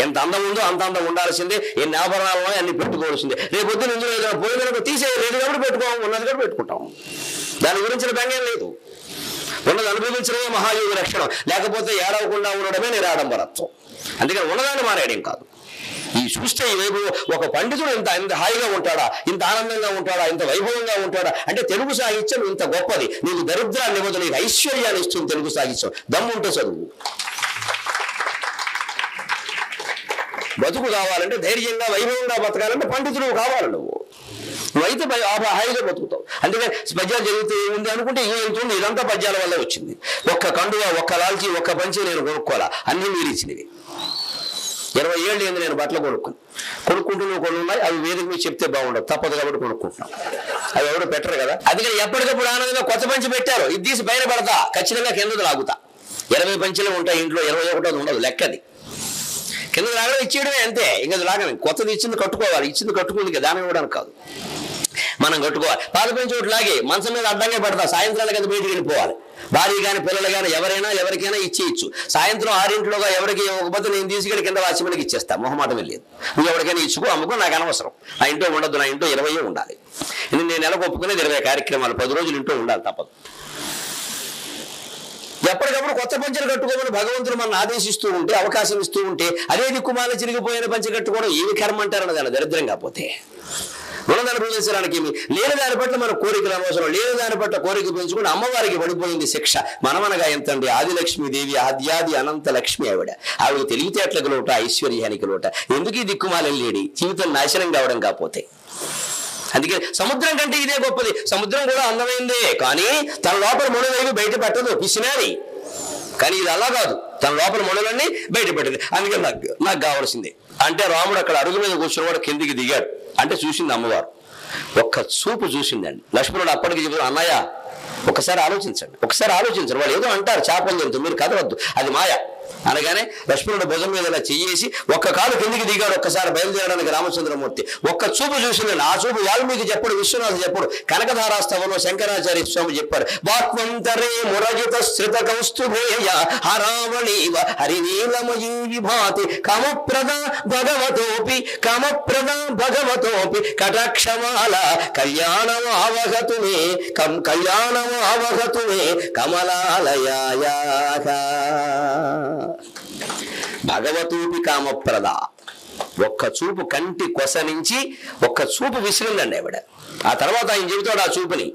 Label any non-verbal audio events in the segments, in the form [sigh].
ఎంత అందం ఉందో అంత అందం ఉండాల్సిందే. ఎన్ని ఆభరణాలు అన్ని పెట్టుకోవాల్సిందే. రేపు పొద్దున ఇందులో ఏదైనా పోయిన తీసే లేదు కాబట్టి పెట్టుకోం ఉన్నది కూడా పెట్టుకుంటాం. దాని గురించిన బెంగం లేదు. ఉన్నది అనుభవించడమే మహాయోగి లక్షణం లేకపోతే ఏడవకుండా ఉండడమే నిరాడంబరత్వం. అందుకని ఉన్నదాన్ని మానేయడం కాదు. ఈ చూస్తే ఈ వైభవం ఒక పండితుడు ఇంత ఇంత హాయిగా ఉంటాడా ఇంత ఆనందంగా ఉంటాడా ఇంత వైభవంగా ఉంటాడా? అంటే తెలుగు సాహిత్యం ఇంత గొప్పది. నీకు దరిద్రాన్ని ఇవ్వదు నీకు ఐశ్వర్యాన్ని ఇస్తుంది తెలుగు సాహిత్యం. దమ్ముంటే చదువు. బతుకు కావాలంటే ధైర్యంగా వైభవంగా బతకాలంటే పండితుడు కావాలి నువ్వు. నువ్వైతే భయ- హాయిగా బతుకుతావు. అందుకే పద్యాలు చదివితే ఏముంది అనుకుంటే ఏమవుతుంది ఇదంతా పద్యాల వల్ల వచ్చింది. ఒక్క కండువా ఒక్క లాల్చి ఒక్క పంచి నేను కొనుక్కోవాలా? అన్ని మీరు ఇచ్చినవి. ఇరవై ఏళ్ళు ఏంది నేను బట్టలు కొనుక్కుని. కొనుక్కుంటున్నావు కొన్ని ఉన్నాయి అవి వేదిక మీద చెప్తే బాగుండదు. తప్పదు కాబట్టి కొనుక్కుంటున్నాం. అవి ఎవరు పెట్టరు కదా. అందుకని ఎప్పటికప్పుడు ఆనందంగా కొత్త పంచి పెట్టారు. ఇది తీసి బయట పడతా. ఖచ్చితంగా కిందకు లాగుతా. ఇరవై పంచులు ఉంటాయి ఇంట్లో ఇరవై ఒకటోది ఉండదు లెక్కది. కింద లాగడం ఇచ్చేయడమే అంతే. ఇంకా లాగడం కొత్తది ఇచ్చింది కట్టుకోవాలి. ఇచ్చింది కట్టుకుంది కదా దానం ఇవ్వడానికి కాదు. మనం కట్టుకోవాలి. పాదపించి ఒకటి లాగి మంచం మీద అడ్డంగా పెడతా. సాయంత్రాల అది బయటికి వెళ్ళిపోవాలి. భార్య కానీ పిల్లలు కానీ ఎవరైనా ఎవరికైనా ఇచ్చేయచ్చు. సాయంత్రం ఆరింట్లోగా ఎవరికి ఇవ్వకపోతే నేను తీసుకెళ్ళి కింద వాచ్మెన్కి ఇచ్చేస్తా. మొహమాటం లేదు. నువ్వు ఎవరికైనా ఇచ్చుకో అమ్ముకో నాకు అనవసరం. నా ఇంట్లో ఉండదు నా ఇంట్లో ఇరవై ఉండాలి. నేను నెలకు ఒప్పుకునేది ఇరవై కార్యక్రమాలు. పది రోజులు ఇంట్లో ఉండాలి తప్పదు. ఎప్పటికప్పుడు కొత్త పంచలు కట్టుకోమని భగవంతుడు మన ఆదేశిస్తూ ఉంటే అవకాశం ఇస్తూ ఉంటే అదే దిక్కుమాల చిరిగిపోయిన పంచ కట్టుకోవడం ఏమి కర్మ అంటారన్న దాని దరిద్రం కాకపోతే. మనం అనుభవించడానికి ఏమి లేని దాని పట్ల మన కోరికలు అనవసరం. లేని దాని పట్ల కోరిక పెంచుకుని అమ్మవారికి పడిపోయింది శిక్ష. మనమనగా ఎంతండి? ఆదిలక్ష్మీదేవి ఆద్యాది అనంత లక్ష్మి ఆవిడ. ఆవిడ తెలివితేటలకు లోట ఐశ్వర్యానికి లోట. ఎందుకు ఈ దిక్కుమాలని లేడి? జీవితం నాశనం కావడం కాకపోతే. అందుకే సముద్రం కంటే ఇదే గొప్పది. సముద్రం కూడా అందమైందే. కానీ తన లోపల మునులేవి బయట పెట్టదు. పిసినారి కానీ ఇది అలా కాదు. తన లోపల మునులన్నీ బయట పెట్టదు. అందుకే నాకు నాకు కావాల్సిందే. అంటే రాముడు అక్కడ అడుగు మీద కూర్చుని కూడా కిందికి దిగాడు. అంటే చూసింది అమ్మవారు. ఒక్క చూపు చూసిందండి. లక్ష్మణుడు అప్పటికి చెబుతాడు అన్నయ్య ఒకసారి ఆలోచించండి. ఒకసారి ఆలోచించండి. వాళ్ళు ఏదో అంటారు చేపలు జంతు మీరు కదవద్దు అది మాయ. అనగానే లక్ష్మణుడు భుజం మీద చెయ్యేసి ఒక్క కాలు కిందికి దిగాడు ఒక్కసారి బయలుదేరడానికి రామచంద్రమూర్తి. ఒక్క చూపు చూసిందండి ఆ చూపు వాల్మీకి చెప్పడు విశ్వనాథ చెప్పడు కనకధారాస్తవంలో శంకరాచార్య స్వామి చెప్పారు వాక్వంతరే మురజిత శ్రిత కౌస్తుభేయ హరావళీవ హరినీలమయీ భాతి కమప్రద భగవతోపి కమప్రద భగవతోపి కటాక్షమాల కళ్యాణం ఆవగతు కం కళ్యాణం ఆవగతు మే కమలాలయాయ భగవతూపి కామప్రద. ఒక్క చూపు కంటి కొస నుంచి ఒక్క చూపు విసిరిందండి ఆవిడ. ఆ తర్వాత ఆయన చెబుతాడు ఆ చూపుని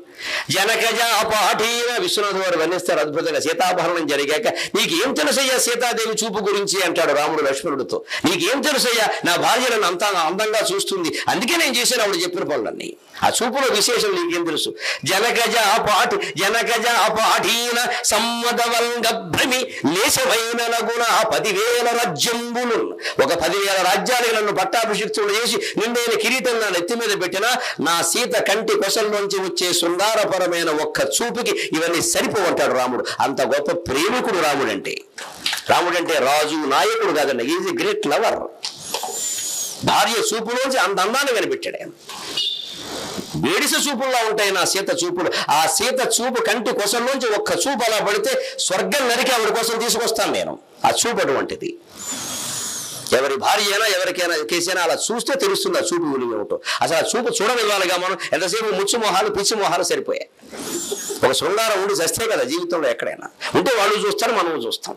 జనకజ అపాఠీన విశ్వనాథ్ వారు వర్ణిస్తారు అద్భుతంగా సీతాభరణం జరిగాక నీకేం తెలుసయ్యా సీతాదేవి చూపు గురించి? అంటాడు రాముడు లక్ష్మణుడితో. నీకేం తెలుసయ్యా నా భార్య నన్ను అంత అందంగా చూస్తుంది. అందుకే నేను చేశాను ఆవిడ చెప్పిన పనులన్నీ. ఆ చూపులో విశేషం నీకేం తెలుసు? జనకజ పాఠి జనకజ పాఠీన సమ్మదవంగ లేశమైన గుణ పదివేల రాజ్యంబులు ఒక పదివేల రాజ్యాలు నన్ను పట్టాభిషిక్తుడు చేసి నిండైన కిరీటం నా నెత్తి మీద పెట్టినా నా సీత కంటి కొసల్లోంచి వచ్చే సుందారపరమైన ఒక్క చూపుకి ఇవన్నీ సరిపోవంటాడు రాముడు. అంత గొప్ప ప్రేమికుడు రాముడు అంటే రాముడు అంటే రాజు నాయకుడు కాదండి. ఈజ్ ఎ గ్రేట్ లవర్ భార్య చూపులోంచి అంత అందాన్ని కనిపెట్టాడు ఆయన. వేడిస చూపుల్లో ఉంటాయి నా సీత చూపులు. ఆ సీత చూపు కంటి కొసల్లోంచి ఒక్క చూపు అలా పడితే స్వర్గం నరికి ఆవిడ కోసం తీసుకొస్తాను నేను. ఆ చూపు అటువంటిది. ఎవరి భార్య అయినా ఎవరికైనా కేసైనా అలా చూస్తే తెలుస్తుంది ఆ చూపు విలువ ఏమిటో. అసలు ఆ చూపు చూడనివ్వాలిగా మనం. ఎంతసేపు ముచ్చు మొహాలు పిచ్చి మొహాలు సరిపోయాయి. ఒక శృంగారం ఉండి చస్తే కదా జీవితంలో ఎక్కడైనా. ఉంటే వాళ్ళు చూస్తారు మనం చూస్తాం.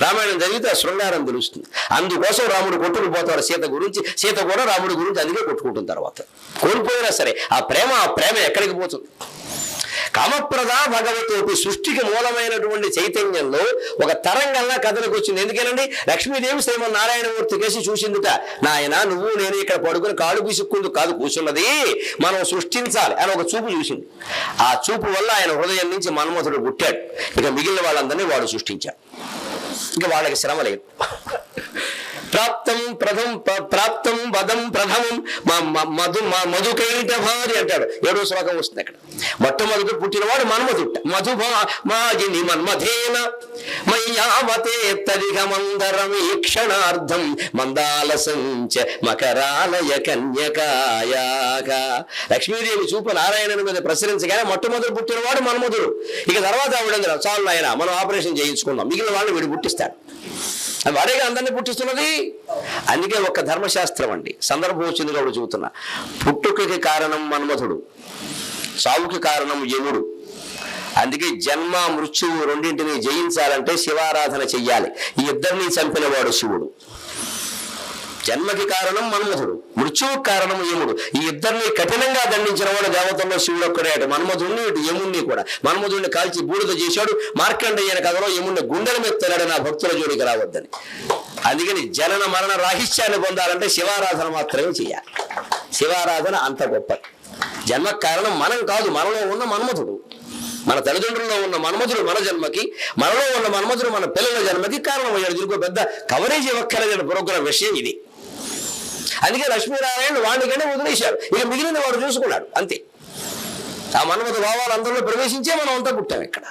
రామాయణం చదివితే ఆ శృంగారం తెలుస్తుంది. అందుకోసం రాముడు కొట్టుకుని పోతారు సీత గురించి. సీత కూడా రాముడి గురించి అందుకే కొట్టుకుంటుంది తర్వాత. కోల్పోయినా సరే ఆ ప్రేమ ఆ ప్రేమ ఎక్కడికి పోతుంది? కామప్రద భగవతోపి సృష్టికి మూలమైనటువంటి చైతన్యంలో ఒక తరంగంగా కథలకు వచ్చింది. ఎందుకేనండి? లక్ష్మీదేవి శ్రీమన్ నారాయణమూర్తి కేసి చూసిందిట. నాయన నువ్వు నేను ఇక్కడ పడుకుని కాళ్ళు పీసుక్కుందు కాదు కూర్చున్నది. మనం సృష్టించాలి అని ఒక చూపు చూసింది. ఆ చూపు వల్ల ఆయన హృదయం నుంచి మన్మథుడు పుట్టాడు. ఇక మిగిలిన వాళ్ళందరినీ వాడు సృష్టించాడు. ఇంకా వాళ్ళకి శ్రమ లేదు. [laughs] ప్రాప్తం ప్రథం ప్రాప్తం మధు మా మధుకైట భార్య అంటాడు. ఏడో శ్లోకం వస్తుంది అక్కడ. మొట్టమొదటి పుట్టినవాడు మన్మధుట్ట మధు మాజిని మన్మధేన. మయ్యావతే తదిగ మందరం ఈక్షణార్థం మందాల సంచ మకరాలయ కన్యకాయాగా. లక్ష్మీదేవి చూపు నారాయణుని మీద ప్రసరించగానే మొట్టమొదటి పుట్టినవాడు మన్మధుడు. ఇక తర్వాత ఆవిడ చాలు ఆయన మనం ఆపరేషన్ చేయించుకుందాం. మిగిలిన వాళ్ళు వీడు పుట్టిస్తాడు. వాడేగా అందరినీ పుట్టిస్తున్నది? అందుకే ఒక ధర్మశాస్త్రం అండి. సందర్భం వచ్చింది కాబట్టి చెబుతున్నా. పుట్టుకకి కారణం మన్మథుడు చావుకి కారణం యముడు. అందుకే జన్మ మృత్యువు రెండింటిని జయించాలంటే శివారాధన చెయ్యాలి. ఈ ఇద్దరిని చంపినవాడు శివుడు. జన్మకి కారణం మన్మధుడు మృత్యువుకి కారణం యముడు. ఈ ఇద్దరిని కఠినంగా దండించిన వాడు దేవతల్లో శివుడు ఒక్కడే అటు. మన్మధుడిని ఇటు యముణ్ణి కూడా. మన్మధుడిని కాల్చి బూడిద చేశాడు. మార్కండయ్యన కథలో యముణ్ణి గుండెల మీద తెలాడు నా భక్తుల జోడికి రావద్దని. అందుకని జనన మరణ రాహిత్యాన్ని పొందాలంటే శివారాధన మాత్రమే చేయాలి. శివారాధన అంత గొప్పది. జన్మ కారణం మనం కాదు. మనలో ఉన్న మన్మధుడు. మన తల్లిదండ్రుల్లో ఉన్న మన్మధుడు మన జన్మకి మనలో ఉన్న మన్మధుడు మన పిల్లల జన్మకి కారణమయ్యాడు. దీనికి పెద్ద కవరేజ్ ఇవ్వక్కర్లేని ప్రోగ్రాం విషయం ఇది. అందుకే లక్ష్మీనారాయణ వాడికనే వదిలేశారు. ఇక మిగిలిన వాడు చూసుకున్నాడు. అంతే. ఆ మన్మథ భావాలు అందరిలో ప్రవేశించే మనం అంతా పుట్టాం ఇక్కడ.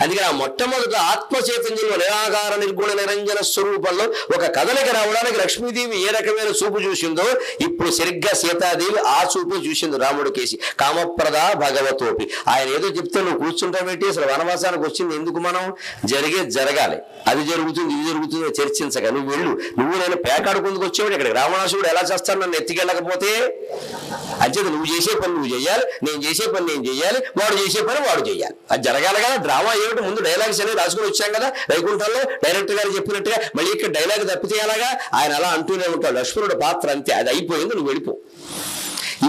అందుకని ఆ మొట్టమొదట ఆత్మ చైతన్యంలో నిరాకార నిర్గుణ నిరంజన స్వరూపంలో ఒక కదలిక రావడానికి లక్ష్మీదేవి ఏ రకమైన చూపు చూసిందో ఇప్పుడు సరిగ్గా సీతాదేవి ఆ చూపు చూసింది రాముడు కేసి. కామప్రద భగవతోపి. ఆయన ఏదో చెప్తే నువ్వు కూర్చుంటావేంటి? అసలు వనవాసానికి వచ్చింది ఎందుకు మనం? జరిగే జరగాలి. అది జరుగుతుంది ఇది జరుగుతుంది చర్చించక. నువ్వు వెళ్ళు. నువ్వు నేను పేకాడుకుందుకు వచ్చేవాడు ఇక్కడ రావణాసుడు ఎలా చేస్తాను నన్ను ఎత్తికెళ్ళకపోతే? అంచేత నువ్వు చేసే పని నువ్వు చేయాలి. నేను చేసే పని నేను చేయాలి. వాడు చేసే పని వాడు చేయాలి. అది జరగాలి కదా. డ్రామా ఏమిటి? ముందు డైలాగ్స్ అనేవి రాసుకుని వచ్చాం కదా వైకుంఠంలో డైరెక్టర్ గారు చెప్పినట్టుగా మళ్ళీ ఇక్కడ డైలాగ్ తప్పితే అలాగా ఆయన అలా అంటూనే ఉంటాడు. లక్ష్మణుడు పాత్ర అంతే. అది అయిపోయింది నువ్వు వెళ్ళిపో.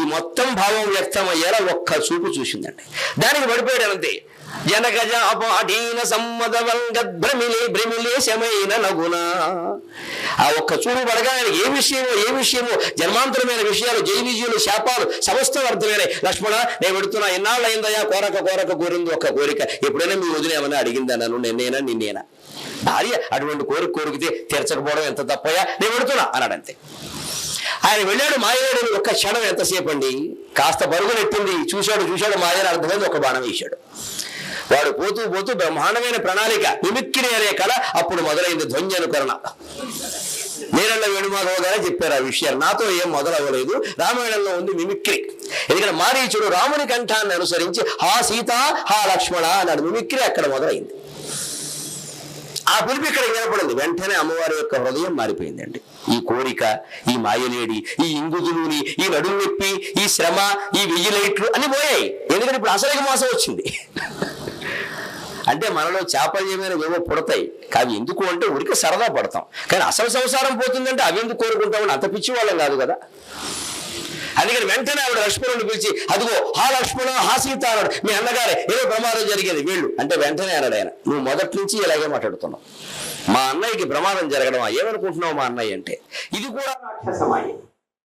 ఈ మొత్తం భావం వ్యక్తమయ్యేలా ఒక్క చూపు చూసిందండి. దానికి పడిపోయాడు అంతే. జనగజ అపాధీన సమ్మద భ్రమిలే శమైన నగునా ఆ ఒక్క చూపు పడగా ఏ విషయమో ఏ విషయమో జన్మాంతరమైన విషయాలు జైవిజీయులు శాపాలు సమస్తం అర్థమైనాయి లక్ష్మణ నేను పెడుతున్నా ఎన్నాళ్ళు అయిందయ్యా కోరక కోరక కోరింది ఒక కోరిక. ఎప్పుడైనా మీ వదిలేమని ఏమన్నా అడిగిందా? నన్ను నిన్నేనా నిన్నేనా? భార్య అటువంటి కోరిక కోరికితే తీర్చకపోవడం ఎంత తప్పయా నేను పెడుతున్నా అన్నాడు అంతే. ఆయన వెళ్ళాడు మాయవాడు ఒక్క క్షణం ఎంతసేపు అండి కాస్త పరుగునెట్టింది చూశాడు చూశాడు మాయని అర్థమైంది ఒక బాణం వేశాడు. వాడు పోతూ పోతూ బ్రహ్మాండమైన ప్రణాళిక మిమిక్కిరి అనే కళ అప్పుడు మొదలైంది ధ్వన్యనుకరణ నీరళ్ళ వేణుమాధవ గారే చెప్పారు ఆ విషయాలు. నాతో ఏం మొదలవ్వలేదు. రామాయణంలో ఉంది మిమిక్రీ. ఎందుకంటే మారీచుడు రాముని కంఠాన్ని అనుసరించి హా సీత హా లక్ష్మణ అన్నాడు. మిమిక్రీ అక్కడ మొదలైంది. ఆ పిలుపు ఇక్కడ వినపడింది. వెంటనే అమ్మవారి యొక్క హృదయం మారిపోయిందండి. ఈ కోరిక ఈ మాయలేడి ఈ ఇంగుదులుని ఈ నడుము నొప్పి ఈ శ్రమ ఈ వెయ్యి లైట్లు అన్ని పోయాయి. ఎందుకంటే ఇప్పుడు అసలు మాసం వచ్చింది. అంటే మనలో చాపల్యమైన ఏవో పుడతాయి. కానీ ఎందుకు అంటే ఉడికి సరదా పడతాం. కానీ అసలు సంసారం పోతుందంటే అవి ఎందుకు కోరుకుంటామని అంత పిచ్చి వాళ్ళం కాదు కదా. అందుకని వెంటనే ఆవిడ లక్ష్మణుని పిలిచి అదిగో హా లక్ష్మణ హా సీత అన్నాడు. మీ అన్నగారే ఏదో ప్రమాదం జరిగేది వీళ్ళు. అంటే వెంటనే అన్నాడు ఆయన. నువ్వు మొదటి నుంచి ఇలాగే మాట్లాడుతున్నావు. మా అన్నయ్యకి ప్రమాదం జరగడం ఏమనుకుంటున్నావు మా అన్నయ్య? అంటే ఇది కూడా రాక్షసమాయే.